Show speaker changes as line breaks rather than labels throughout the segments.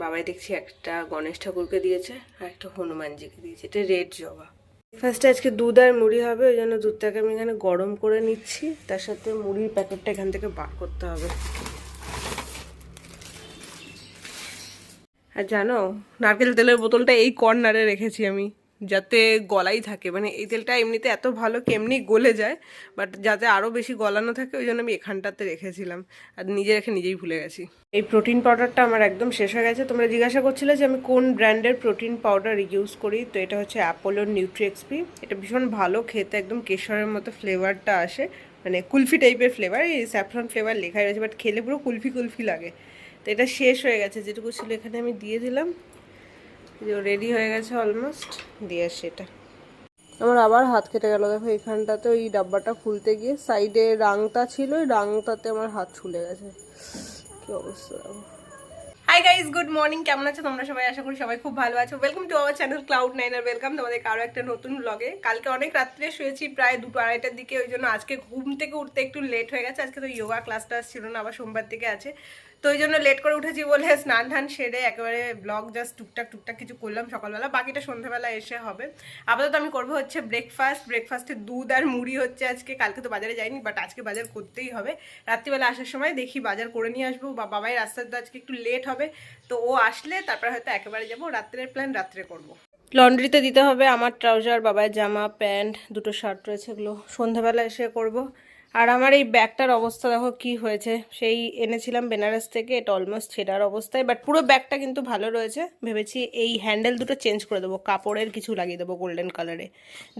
বাবাই দেখছি একটা গণেশ ঠাকুরকে দিয়েছে আর একটা হনুমানজিকে দিয়েছে। এটা রেড জবা। ফার্স্টে আজকে দুধ আর মুড়ি হবে, ওই জন্য দুধটাকে আমি এখানে গরম করে নিচ্ছি। তার সাথে মুড়ির প্যাকেটটা এখান থেকে বার করতে হবে। আর জানো, নারকেল তেলের বোতলটা এই কর্নারে রেখেছি আমি। যাতে গলাই থাকে। মানে এই তেলটা এমনিতে এত ভালো কেমনি গলে যায় বাট যাতে আরও বেশি গলানো থাকে, ওই জন্য আমি এখানটাতে রেখেছিলাম। আর নিজে রেখে নিজেই ভুলে গেছি। এই প্রোটিন পাউডারটা আমার একদম শেষ হয়ে গেছে। তোমরা জিজ্ঞাসা করছিলে যে আমি কোন ব্র্যান্ডের প্রোটিন পাউডার ইউজ করি, তো এটা হচ্ছে অ্যাপোলোর নিউট্রি এক্সপি এটা ভীষণ ভালো খেতে, একদম কেশরের মতো ফ্লেভারটা আসে। মানে কুলফি টাইপের ফ্লেভার এই স্যাফরন ফ্লেভার লেখাই রয়েছে বাট খেলে পুরো কুলফি কুলফি লাগে। তো এটা শেষ হয়ে গেছে, যেটুকু ছিল এখানে আমি দিয়ে দিলাম। রেডি হয়ে গেছে অলমোস্ট দিয়ে সেটা আমার আবার হাত কেটে গেল। দেখো এখানটাতে ওই ডাব্বাটা খুলতে গিয়ে সাইডে রাংটা ছিল ওই রাংটাতে আমার হাত ছুলে গেছে। কি অবস্থা হাই গাইজ গুড মর্নিং কেমন আছো তোমরা সবাই? আশা করি সবাই খুব ভালো আছো। Welcome to our channel cloud nine R welcome তোমাদের আরও একটা নতুন ব্লগে কালকে অনেক রাত্রে শুয়েছি প্রায় দুটো আড়াইটার দিকে ওই জন্য আজকে ঘুম থেকে উঠতে একটু লেট হয়ে গেছে। আজকে তো যোগা ক্লাস টাস ছিল না আবার সোমবার থেকে আছে। তো ওই জন্য লেট করে উঠেছি বলে স্নান ধান সেরে একেবারে ব্লগ জাস্ট টুকটাক টুকটাক কিছু করলাম সকালবেলা। বাকিটা সন্ধ্যাবেলা এসে হবে। আপাতত আমি করব হচ্ছে ব্রেকফাস্ট ব্রেকফাস্টে দুধ আর মুড়ি হচ্ছে আজকে। কালকে তো বাজারে যাইনি বাট আজকে বাজার করতেই হবে। রাত্রিবেলা আসার সময় দেখি বাজার করে নিয়ে আসব। বা বাবাই রাস্তায় তো আজকে একটু লেট হবে। তো ও আসলে তারপরে হয়তো একেবারে যাব। রাত্রের প্ল্যান রাত্রে করব। লন্ড্রিতে দিতে হবে। আমার ট্রাউজার বাবার জামা প্যান্ট দুটো শার্ট রয়েছে, এগুলো সন্ধ্যাবেলা এসে করব। আর আমার এই ব্যাগটার অবস্থা দেখো কি হয়েছে। সেই এনেছিলাম বেনারস থেকে, এটা অলমোস্ট ছেঁড়ার অবস্থায় বাট পুরো ব্যাগটা কিন্তু ভালো রয়েছে। ভেবেছি এই হ্যান্ডেল দুটো চেঞ্জ করে দেবো, কাপড়ের কিছু লাগিয়ে দেবো গোল্ডেন কালারে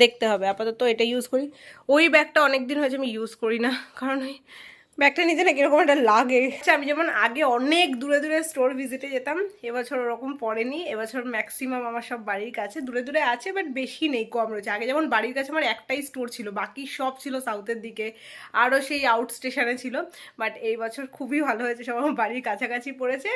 দেখতে হবে, আপাতত এটা ইউজ করি। ওই ব্যাগটা অনেক দিন হয়েছে আমি ইউজ করি না, কারণ ওই ব্যাগটা নিতে না কীরকম একটা লাগে। আচ্ছা, আমি যেমন আগে অনেক দূরে দূরে স্টোর ভিজিটে যেতাম এবছর ওরকম পড়েনি এবছর ম্যাক্সিমাম আমার সব বাড়ির কাছে দূরে দূরে আছে বাট বেশি নেই কম রয়েছে। আগে যেমন বাড়ির কাছে আমার একটাই স্টোর ছিল বাকি সব ছিল সাউথের দিকে আরও সেই আউট স্টেশনে ছিল বাট এই বছর খুবই ভালো হয়েছে সব আমার বাড়ির কাছাকাছি পড়েছে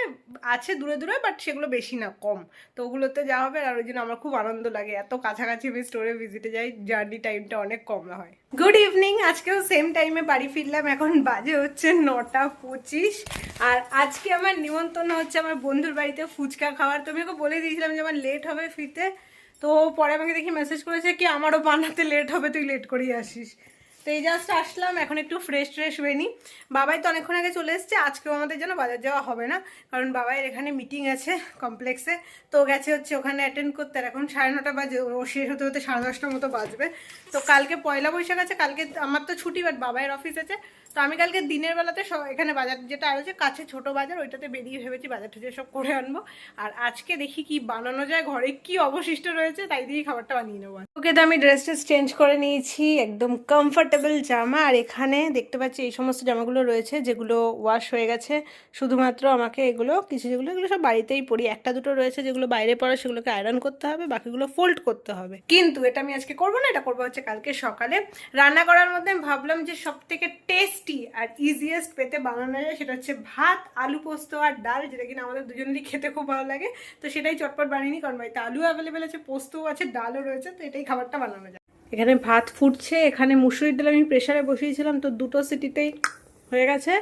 আছে দূরে দূরে বাট সেগুলো বেশি না কম। তো ওগুলোতে যাওয়া হবে আর ওই জন্য আমার খুব আনন্দ লাগে এত কাছাকাছি আমি স্টোরে ভিজিটে যাই জার্নি টাইমটা অনেক কম হয়। গুড ইভিনিং আজকেও সেম টাইমে বাড়ি ফিরলাম। এখন বাজে হচ্ছে নটা পঁচিশ। আর আজকে আমার নিমন্ত্রণ হচ্ছে আমার বন্ধুর বাড়িতে ফুচকা খাওয়ার। তো আমি ওকে বলে দিয়েছিলাম যে আমার লেট হবে ফিরতে। তো পরে আমাকে দেখি মেসেজ করেছে কি, আমারও বানাতে লেট হবে, তুই লেট করেই আসিস। তো এই জাস্ট আসলাম, এখন একটু ফ্রেশ ট্রেশ হয়ে নিই বাবাই তো অনেকক্ষণ আগে চলে এসছে, আজকেও আমাদের জন্য বাজার যাওয়া হবে না, কারণ বাবাইয়ের এখানে মিটিং আছে কমপ্লেক্সে তো গেছে হচ্ছে ওখানে অ্যাটেন্ড করতে, আর এখন সাড়ে নটা বাজে, ও শেষ হতে হতে সাড়ে দশটার মতো বাজবে। তো কালকে পয়লা বৈশাখ আছে, কালকে আমার তো ছুটি বাট বাবাইয়ের অফিস আছে। তো আমি কালকে দিনের বেলাতে সব এখানে বাজার যেটা আছে, কাছে ছোট বাজার, ওইটাতে বেরিয়ে ভেবেছি বাজার টুজে সব করে আনব। আর আজকে দেখি কি বানানো যায়, ঘরে কি অবশিষ্ট রয়েছে, তাই দিয়েই খাবারটা বানিয়ে নেব। ওকে তো আমি ড্রেস ট্রেস চেঞ্জ করে নিয়েছি, একদম কমফোর্টেবল জামা, আর এখানে দেখতে পাচ্ছি এই সমস্ত জামাগুলো রয়েছে যেগুলো ওয়াশ হয়ে গেছে। শুধুমাত্র আমাকে এগুলো, কিছু যেগুলো, এগুলো সব বাড়িতেই পরি। একটা দুটো রয়েছে যেগুলো বাইরে পড়া সেগুলোকে আয়রন করতে হবে, বাকিগুলো ফোল্ড করতে হবে। কিন্তু এটা আমি আজকে করব না, এটা করব হচ্ছে কালকে সকালে। রান্না করার মধ্যে আমি ভাবলাম যে সব থেকে টেস্টি আর ইজিয়েস্ট পেতে বানানো যায় সেটা হচ্ছে ভাত, আলু পোস্ত আর ডাল, যেটা কিনা আমাদের দুজনেরই খেতে খুব ভালো লাগে। তো সেটাই চটপট বানিয়ে কারণ বাড়িতে আলু অ্যাভেলেবেল আছে, পোস্তও আছে, ডালও রয়েছে, তো এটাই খাবারটা বানানো যায়। এখানে ভাত ফুটছে, এখানে মুসুরির ডাল আমি প্রেশারে বসিয়েছিলাম, তো দুটো সিটিতেই হয়ে গেছে।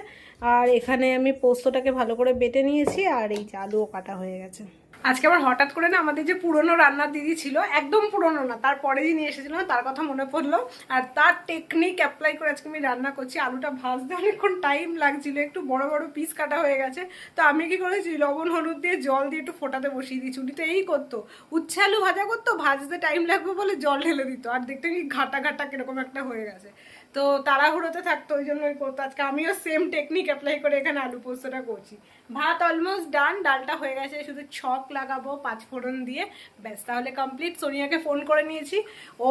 আর এখানে আমি পোস্তটাকে ভালো করে বেটে নিয়েছি, আর এই আলুও কাটা হয়ে গেছে। আজকে আবার হঠাৎ করে না আমাদের যে পুরনো রান্নার দিদি ছিল, একদম পুরনো না তারপরে যিনি এসেছিল তার কথা মনে পড়ল। আর তার টেকনিক অ্যাপ্লাই করে আজকে আমি রান্না করছি, আলুটা ভাজতে অনেকক্ষণ টাইম লাগছিল, একটু বড় বড় পিস কাটা হয়ে গেছে। তো আমি কি করেছি, লবণ, হলুদ দিয়ে জল দিয়ে একটু ফোটাতে বসিয়ে দিয়েছি উনি তো এই করতো। উচ্ছে আলু ভাজা করতো, ভাজতে টাইম লাগবে বলে জল ঢেলে দিত। আর দেখতে কি ঘাটা ঘাটা কীরকম একটা হয়ে গেছে। তো তাড়াহুড়োতে থাকতো, ওই জন্য করতো। আজকে আমিও সেম টেকনিক অ্যাপ্লাই করে এখানে আলু পোস্তটা করছি। ভাত অলমোস্ট ডান ডালটা হয়ে গেছে, শুধু ছক লাগাবো, পাঁচ ফোড়ন দিয়ে। ব্যাস, তাহলে কমপ্লিট সোনিয়াকে ফোন করে নিয়েছি।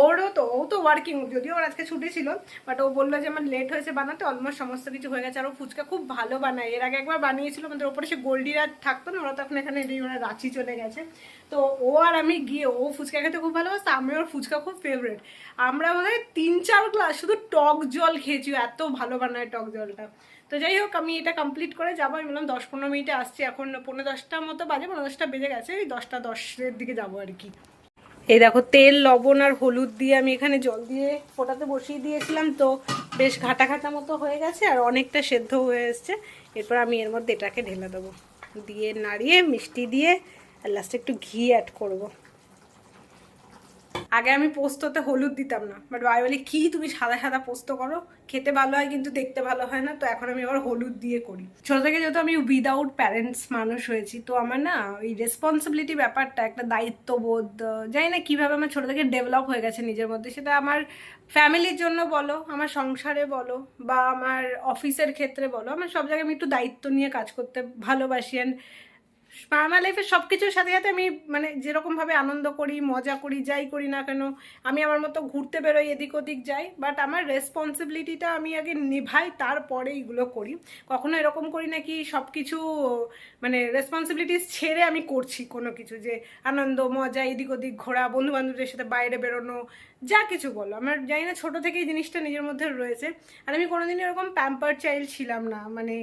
ওরও তো, ও তো ওয়ার্কিং যদিও ওর আজকে ছুটি ছিল বাট ও বলল যে আমার লেট হয়েছে বানাতে অলমোস্ট সমস্ত কিছু হয়ে গেছে। আর ও ফুচকা খুব ভালো বানায়। এর আগে একবার বানিয়েছিল, আমাদের ওপরে সে গোল্ডিরা থাকতো না, ওরা তখন এখানে ওরা রাঁচি চলে গেছে। তো ও আর আমি গিয়ে, ও ফুচকা খেতে খুব ভালোবাসতো আমি ওর ফুচকা খুব ফেভারেট আমরা বোধহয় তিন চার গ্লাস শুধু টক জল খেয়েছি এত ভালো বানায় টক জলটা। তো যাই হোক, আমি এটা কমপ্লিট করে যাব। আমি বললাম দশ পনেরো মিনিটে আসছি, এখন পনেরো দশটার মতো বাজে পনেরো দশটা বেজে গেছে ওই দশটা দশের দিকে যাব আর কি। এই দেখো, তেল, লবণ আর হলুদ দিয়ে আমি এখানে জল দিয়ে ফোটাতে বসিয়ে দিয়েছিলাম, তো বেশ ঘাটা ঘাটা মতো হয়ে গেছে আর অনেকটা সেদ্ধ হয়ে এসছে। এরপর আমি এর মধ্যে এটাকে ঢেলে দেবো। দিয়ে নাড়িয়ে, মিষ্টি দিয়ে, আর লাস্টে একটু ঘি অ্যাড করব। আগে আমি পোস্ততে হলুদ দিতাম না। বাট বাই বলি, কি? তুমি সাদা সাদা পোস্ত করো। খেতে ভালো হয় কিন্তু দেখতে ভালো হয় না। তো এখন আমি আবার হলুদ দিয়ে করি। ছোট থেকে যেহেতু আমি উইদাউট প্যারেন্টস মানুষ হয়েছি, তো আমার না ওই রেসপন্সিবিলিটি ব্যাপারটা, একটা দায়িত্ববোধ, জানি না কীভাবে আমার ছোট থেকে ডেভেলপ হয়ে গেছে নিজের মধ্যে, সেটা আমার ফ্যামিলির জন্য বলো, আমার সংসারে বলো, বা আমার অফিসের ক্ষেত্রে বলো, আমার সব জায়গায় আমি একটু দায়িত্ব নিয়ে কাজ করতে ভালোবাসি। অ্যান্ড আমার লাইফে সব কিছুর সাথে সাথে আমি মানে যেরকমভাবে আনন্দ করি, মজা করি, যাই করি না কেন, আমি আমার মতো ঘুরতে বেরোই, এদিক ওদিক যাই বাট আমার রেসপন্সিবিলিটিটা আমি আগে নিভাই, তারপরে এইগুলো করি। কখনো এরকম করি না কি সব কিছু মানে রেসপন্সিবিলিটিস ছেড়ে আমি করছি কোনো কিছু, যে আনন্দ, মজা, এদিক ওদিক ঘোরা বন্ধু বান্ধবদের সাথে বাইরে বেরোনো, যা কিছু বলো। আমার জানি না ছোটো থেকে এই জিনিসটা নিজের মধ্যে রয়েছে। আর আমি কোনোদিন এরকম প্যাম্পার চাইল্ড ছিলাম না মানে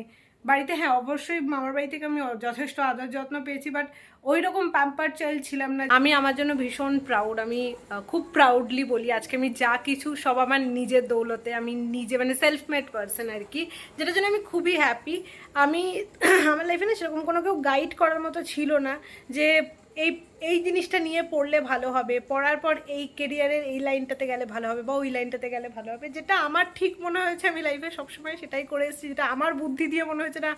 বাড়িতে হ্যাঁ অবশ্যই মামার বাড়ি থেকে আমি যথেষ্ট আদর যত্ন পেয়েছি বাট ওই রকম প্যাম্পার চাইল্ড ছিলাম না। আমি আমার জন্য ভীষণ প্রাউড আমি খুব প্রাউডলি বলি আজকে আমি যা কিছু সব আমার নিজের দৌলতে, আমি নিজে মানে সেলফ মেড পারসন আর কি, যেটার জন্য আমি খুবই হ্যাপি আমি, আমার লাইফে না সেরকম কোনো কেউ গাইড করার মতো ছিল না যে এই এই জিনিসটা নিয়ে পড়লে ভালো হবে। পড়ার পর এই কেরিয়ারের এই লাইনটাতে গেলে ভালো হবে বা ওই লাইনটাতে গেলে ভালো হবে। যেটা আমার ঠিক মনে হয়েছে আমি লাইফে সবসময় সেটাই করে এসেছি। যেটা আমার বুদ্ধি দিয়ে মনে হয়েছে না,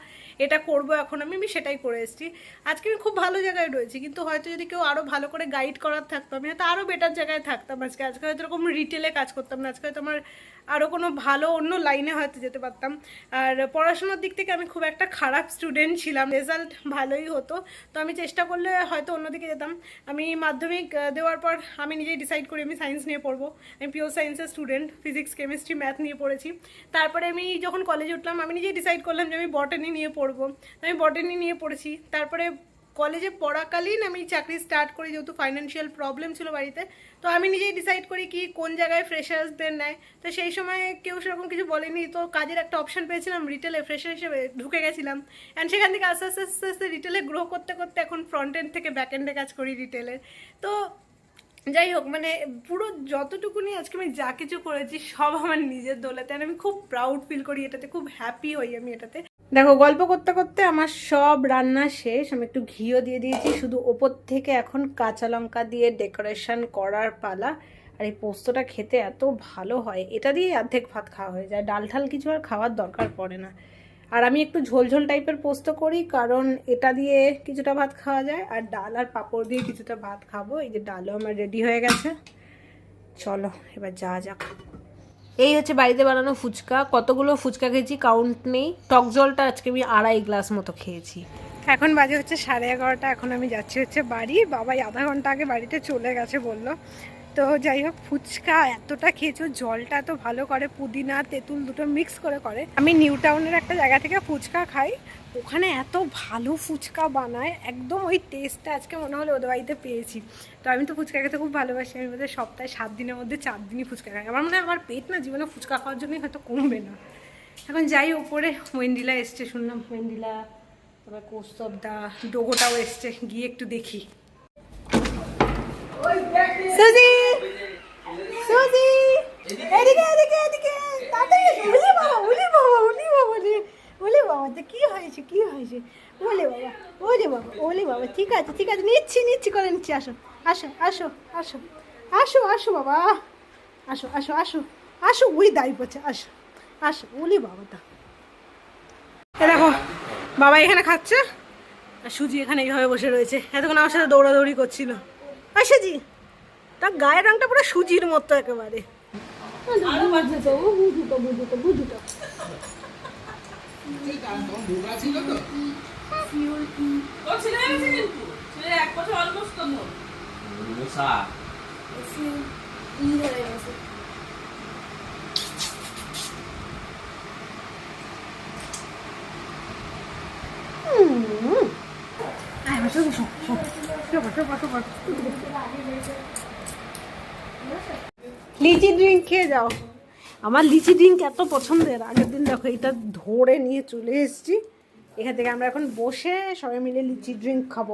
এটা করব এখন আমি আমি সেটাই করে এসেছি। আজকে আমি খুব ভালো জায়গায় রয়েছি, কিন্তু হয়তো যদি কেউ আরও ভালো করে গাইড করার থাকতো, আমি হয়তো আরও বেটার জায়গায় থাকতাম আজকে। আজকে হয়তো এরকম রিটেলে কাজ করতাম না, আজকে হয়তো আমার আরও কোনো ভালো অন্য লাইনে হয়তো যেতে পারতাম। আর পড়াশোনার দিক থেকে আমি খুব একটা খারাপ স্টুডেন্ট ছিলাম। রেজাল্ট ভালোই হতো। তো আমি চেষ্টা করলে হয়তো অন্যদিকে যেতাম। আমি মাধ্যমিক দেওয়ার পর আমি নিজেই ডিসাইড করি আমি সায়েন্স নিয়ে পড়ব। আমি পিওর সায়েন্সের স্টুডেন্ট ফিজিক্স কেমিস্ট্রি ম্যাথ নিয়ে পড়েছি। তারপরে আমি যখন কলেজে উঠলাম, আমি নিজেই ডিসাইড করলাম যে আমি বটানি নিয়ে পড়ব। আমি বটানি নিয়ে পড়েছি। তারপরে কলেজে পড়াকালীন আমি চাকরি স্টার্ট করি, যেহেতু ফাইন্যান্সিয়াল প্রবলেম ছিল বাড়িতে, তো আমি নিজেই ডিসাইড করি কি কোন জায়গায় ফ্রেশার্সদের নেয়। তো সেই সময় কেউ সেরকম কিছু বলেনি, তো কাজের একটা অপশন পেয়েছিলাম রিটেলে ফ্রেশার হিসেবে ঢুকে গেছিলাম। অ্যান্ড সেখান থেকে আস্তে আস্তে আস্তে আস্তে রিটেলে গ্রো করতে করতে এখন ফ্রন্ট এন্ড থেকে ব্যাক এন্ডে কাজ করি রিটেলের তো যাই হোক মানে পুরো যতটুকুনি আজকে আমি যা কিছু করেছি, সব আমার নিজের দোলাতে। আমি খুব প্রাউড ফিল করি এটাতে, খুব হ্যাপি হই আমি এটাতে। দেখো, গল্প করতে করতে আমার সব রান্না শেষ। আমি একটু ঘিও দিয়ে দিয়েছি, শুধু ওপর থেকে এখন কাঁচা লঙ্কা দিয়ে ডেকোরেশন করার পালা। আর এই পোস্তটা খেতে এত ভালো হয়, এটা দিয়েই অর্ধেক ভাত খাওয়া হয়ে যায়। ডাল ঠাল কিছু আর খাওয়ার দরকার পড়ে না। আর আমি একটু ঝোল ঝোল টাইপের পোস্ত করি, কারণ এটা দিয়ে কিছুটা ভাত খাওয়া যায়, আর ডাল আর পাঁপড় দিয়ে কিছুটা ভাত খাব। এই যে ডালও আমার রেডি হয়ে গেছে। চলো, এবার যা যাক। এই হচ্ছে বাড়িতে বানানো ফুচকা। কতগুলো ফুচকা খেয়েছি কাউন্ট নেই। টক জলটা আজকে আমি আড়াই গ্লাস মতো খেয়েছি। এখন বাজে হচ্ছে সাড়ে এগারোটা, এখন আমি যাচ্ছি হচ্ছে বাড়ি। বাবাই আধা ঘণ্টা আগে বাড়িতে চলে গেছে বলল। তো যাই হোক, ফুচকা এতটা খেয়েছো, জলটা এত ভালো করে, পুদিনা, তেঁতুল দুটো মিক্স করে করে। আমি নিউ টাউনের একটা জায়গা থেকে ফুচকা খাই। ওখানে এত ভালো ফুচকা বানায়, একদম ওই টেস্টটা আজকে মনে হলো ওদের বাড়িতে পেয়েছি। তো আমি তো ফুচকা খেতে খুব ভালোবাসি, আমি বোধহয় সপ্তাহে সাত দিনের মধ্যে চার দিনই ফুচকা খাই। আমার মনে হয় আমার পেট না জীবনে ফুচকা খাওয়ার জন্যই হয়তো কমবে না। এখন যাই ওপরে ওয়েন্ডিলা এসছে, শুনলাম ওয়েন্ডিলা তারপর কৌস্তবদা ডোগোটাও এসছে, গিয়ে একটু দেখি। সুজি সুজি, এদিকে এদিকে এদিকে উলি বাবা উলি বাবা উলি বাবা উলি বাবা, তো কি হয়েছে কি হয়েছে? ওলে বাবা ওলে বাবা ওলে বাবা, ঠিক আছে ঠিক আছে, নিচ্ছি নিচ্ছি, করে নিচ্ছি, আসো আসো আসো আসো আসো আসো বাবা, আসো আসো আসো আসো উই দাঁড়িয়ে পড়ছে, আসো আসো, উলি বাবা তা দেখো, বাবা এখানে খাচ্ছে, আর সুজি এখানে এইভাবে বসে রয়েছে। এতক্ষণ আমার সাথে দৌড়াদৌড়ি করছিল। আসে সুজি। তার গায়ের রংটা পুরো সুজির মতো একেবারে। বুঝুতো ও বুঝুতো বুঝুতো বুঝুতো। আয় শো শো শো শো শো শো লিচি ড্রিঙ্ক খেয়ে যাও। আমার লিচি ড্রিঙ্ক এত পছন্দের। আগের দিন দেখো এটা ধরে নিয়ে চলে এসেছি। এখান থেকে আমরা এখন বসে সবাই মিলে লিচি ড্রিঙ্ক খাব।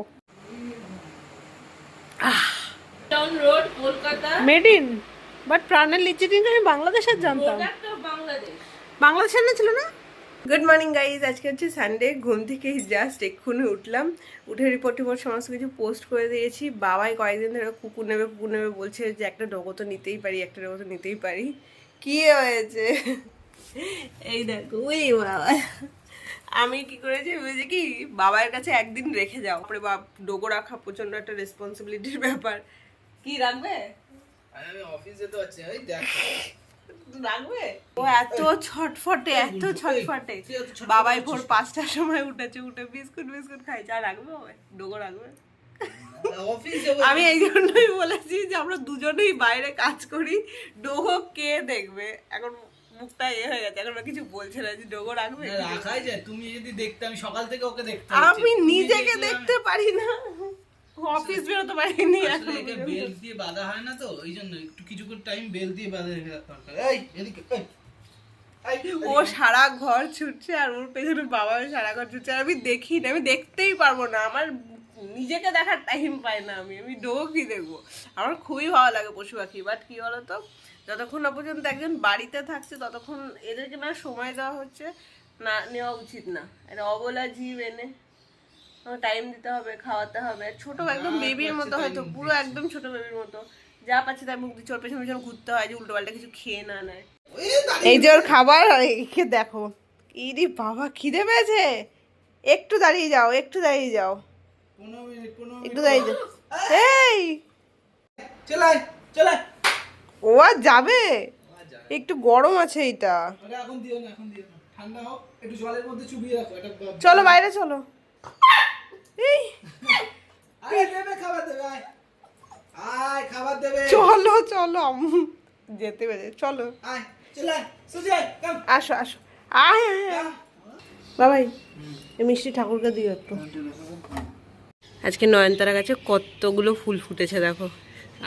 Town road Kolkata.
Made in but প্রাণের লিচি ড্রিঙ্ক আমি বাংলাদেশের জানতাম।
বাংলাদেশ।
বাংলাদেশের না ছিল না? গুড মর্নিং গাইজ আজকে হচ্ছে সানডে ঘুম থেকে জাস্ট এক্ষুনি উঠলাম। উঠে রিপোর্ট টিপোর্ট সমস্ত কিছু পোস্ট করে দিয়েছি। বাবাই কয়েকদিন ধরে কুকুর নেবে কুকুর নেবে বলছে যে একটা ডগো তো নিতেই পারি একটা ডগো তো নিতেই পারি। কি হয়েছে? এই দেখো ওই বাবা। আমি কি করেছি? বুঝি কি বাবার কাছে একদিন রেখে যাও। পরে বাপ ডোগো রাখা প্রচণ্ড একটা রেসপন্সিবিলিটির ব্যাপার। কি রাখবে?
অফিস যেতে না, ওই দেখো।
ও এত ছটফটে এত ছটফটে। বাবাই ভোর পাঁচটার সময় উঠেছে উঠে বিস্কুট বিস্কুট খাই চা রাখবে ডোগো রাখবে। আমি এই জন্যই বলেছি যে আমরা দুজনেই বাইরে কাজ করি ডোগো কে দেখবে? এখন মুখটা এ হয়ে গেছে এখন কিছু বলছে না যে ডোগো রাখবে?
রাখাই যায়। তুমি যদি দেখতে আমি সকাল থেকে ওকে দেখতে
আমি নিজেকে দেখতে পারি না। অফিস বেরোতে পারিনি
বেল দিয়ে বাঁধা হয় না তো ওই জন্য একটু কিছু টাইম বেল দিয়ে বাঁধা রেখে দরকার। এই এদিকে এই, এই,
ও সারা ঘর ছুটছে আর ওর পেছনে বাবা সারা ঘর ছুটছে। আর আমি দেখি না আমি দেখতেই পারব না। আমার নিজেকে দেখার টাইম পাই না আমি আমি ডোগই দেখব? আমার খুবই ভালো লাগে পশু পাখি। বাট কি বলতো? যতক্ষণ না পর্যন্ত একজন বাড়িতে থাকছে ততক্ষণ এদেরকে না সময় দেওয়া হচ্ছে না নেওয়া উচিত না। এটা অবলা জীব এনে। টাইম দিতে হবে খাওয়াতে হবে। ছোট একদম বেবির মতো হয়তো পুরো একদম ছোট বেবির মতো। যা পাচ্ছে তার মুখ দিয়ে চোর পেছনে পেছনে ঘুরতে হয় যে উল্টো পাল্টা কিছু খেয়ে না নেয়। এই যে ওর খাবার আর একে দেখো ইরি বাবা খিদে পেয়েছে। একটু দাঁড়িয়ে যাও একটু দাঁড়িয়ে যাও। একটু দাঁড়িয়ে যাও। এই!
চলাই চলাই।
ও আর যাবে? একটু গরম আছে এটা।
এখন দিও না এখন দিও না। ঠান্ডা হোক একটু জলের মধ্যে চুবিয়ে রাখো এটা
চলো বাইরে চলো। চলো চলো আম্মু। যেতে পেরে চলো। আসো আসো। আয়। বাবাই মিষ্টি ঠাকুরকে দিও একটু। আজকে নয়নতারা গাছে কতগুলো ফুল ফুটেছে দেখো।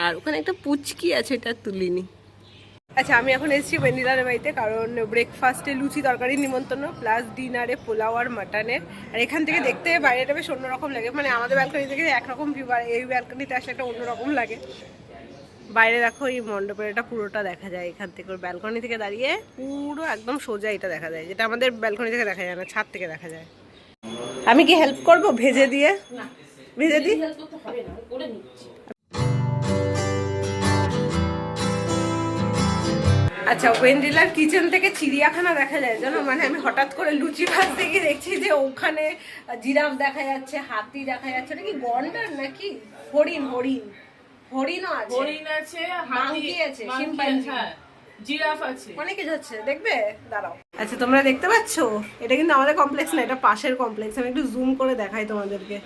আর ওখানে একটা পুচকি আছে এটা তুলিনি। আচ্ছা আমি এখন এসেছি ভেনিলার বাড়িতে কারণ ব্রেকফাস্টে লুচি তরকারি নিমন্ত্রণ প্লাস ডিনারে পোলাও আর মাটনের আর এখান থেকে দেখতে বাইরেটা বেশ অন্যরকম লাগে। মানে আমাদের ব্যালকনি থেকে একরকম ভিউ আর এই ব্যালকনিতে আসলে একটা অন্যরকম লাগে। বাইরে দেখো এই মণ্ডপের এটা পুরোটা দেখা যায় এখান থেকে। ব্যালকনি থেকে দাঁড়িয়ে পুরো একদম সোজা এটা দেখা যায় যেটা আমাদের ব্যালকনি থেকে দেখা যায় না ছাদ থেকে দেখা যায়। আমি কি হেল্প করব ভেজে দিয়ে? ভেজে দিই? আচ্ছা ওয়েন্ডিলার কিচেন থেকে চিড়িয়াখানা দেখা যায় জানো? মানে আমি হঠাৎ করে লুচি ভাত থেকে দেখছি যে ওখানে জিরাফ দেখা যাচ্ছে হাতি দেখা যাচ্ছে। ওটা কি গন্ডার নাকি? হরিণ হরিণ। হরিণও আছে।
হরিণ আছে হাতি
আছে, শিম্পাঞ্জি।
হ্যাঁ, জিরাফ আছে।
অনেক কিছু দেখবে? দাঁড়াও। আচ্ছা তোমরা দেখতে পাচ্ছ? এটা কিন্তু আমাদের কমপ্লেক্স না এটা পাশের কমপ্লেক্স আমি একটু জুম করে দেখাই তোমাদেরকে।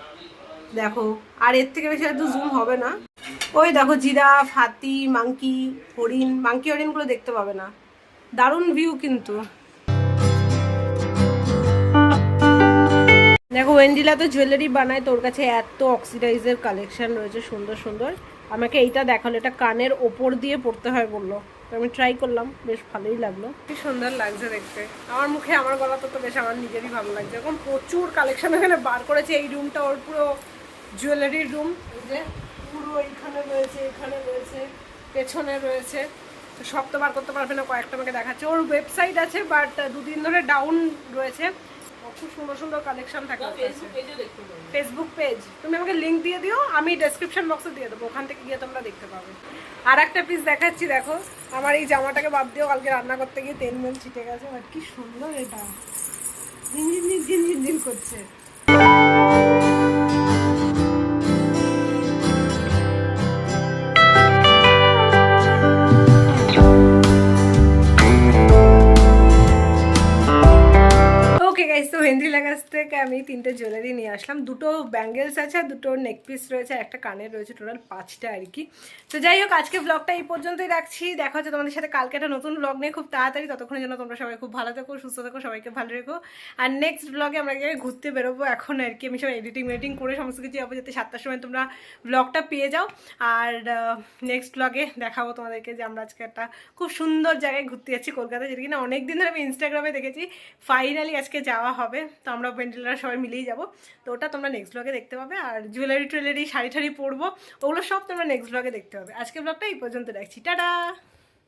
দেখো আর এর থেকে বেশি হয়তো জুম হবে না। ওই দেখো জিরাফ, হাতি, মাংকি, হরিণ, মাংকি, হরিণগুলো দেখতে পাবে না। দারুণ ভিউ কিন্তু। দেখো, ওয়েন্ডিলা তো জুয়েলারি বানায়, তোর কাছে এত অক্সিডাইজের কালেকশন রয়েছে, সুন্দর সুন্দর। আমাকে এইটা দেখাল, এটা কানের ওপর দিয়ে পড়তে হয় বলল। তো আমি ট্রাই করলাম, বেশ ভালোই লাগল। কি সুন্দর লাগছে দেখতে। আমার মুখে, আমার গলাতে তো বেশ, আমার নিজেরই ভালো লাগছে। এখন প্রচুর কালেকশন এখানে বার করেছে, এই রুমটা ওর পুরো জুয়েলারির রুম যে এইখানে রয়েছে এখানে রয়েছে পেছনে রয়েছে। তো সব তো বার করতে পারবে না কয়েকটা আমাকে দেখাচ্ছে। ওর ওয়েবসাইট আছে বাট দুদিন ধরে ডাউন রয়েছে। খুব সুন্দর সুন্দর কালেকশন থাকে
ফেসবুক পেজে
তুমি আমাকে লিংক দিয়ে দিও আমি ডেসক্রিপশন বক্সে দিয়ে দেবো ওখান থেকে গিয়ে তোমরা দেখতে পাবে। আর একটা পিস দেখাচ্ছি দেখো। আমার এই জামাটাকে বাদ দিও কালকে রান্না করতে গিয়ে তেল মেল ছিটে গেছে বাট কি সুন্দর এটা। ঝিনঝিন ঝিনঝিন ঝিনঝিন করছে। তিনটে জুয়েলারি নিয়ে আসলাম। দুটো ব্যাঙ্গেলস আছে আর দুটো নেক পিস রয়েছে, আর একটা কানের রয়েছে টোটাল পাঁচটা আর কি। তো যাই হোক, আজকে ব্লগটা এই পর্যন্তই রাখছি। দেখা হচ্ছে তোমাদের সাথে কালকে একটা নতুন ব্লগ নিয়ে। খুব তাড়াতাড়ি, ততক্ষণের জন্য তোমরা সবাই খুব ভালো থেকো, সুস্থ থেকো, সবাইকে ভালো রেখো। আর নেক্সট ব্লগে আমরা ঘুরতে বেরোবো এখন আর কি। আমি সব এডিটিং মেডিটিং করে সমস্ত কিছু যাব যাতে সাতটার সময় তোমরা ব্লগটা পেয়ে যাও। আর নেক্সট ব্লগে দেখাবো তোমাদেরকে যে আমরা আজকে একটা খুব সুন্দর জায়গায় ঘুরতে যাচ্ছি কলকাতায়, যেটা কিনা অনেক দিন ধরে আমি ইনস্টাগ্রামে দেখেছি। ফাইনালি আজকে যাওয়া হবে। তো আমরা পেন্ডেলরা সবাই মিলেই যাব। তো ওটা তোমরা নেক্সট ব্লগে দেখতে পাবে। আর জুয়েলারি টুয়েলারি শাড়ি ঠাড়ি পরবো, ওগুলো সব তোমরা নেক্সট ব্লগে দেখতে পাবে। আজকে ব্লগটা এই পর্যন্ত রাখছি। টাটা!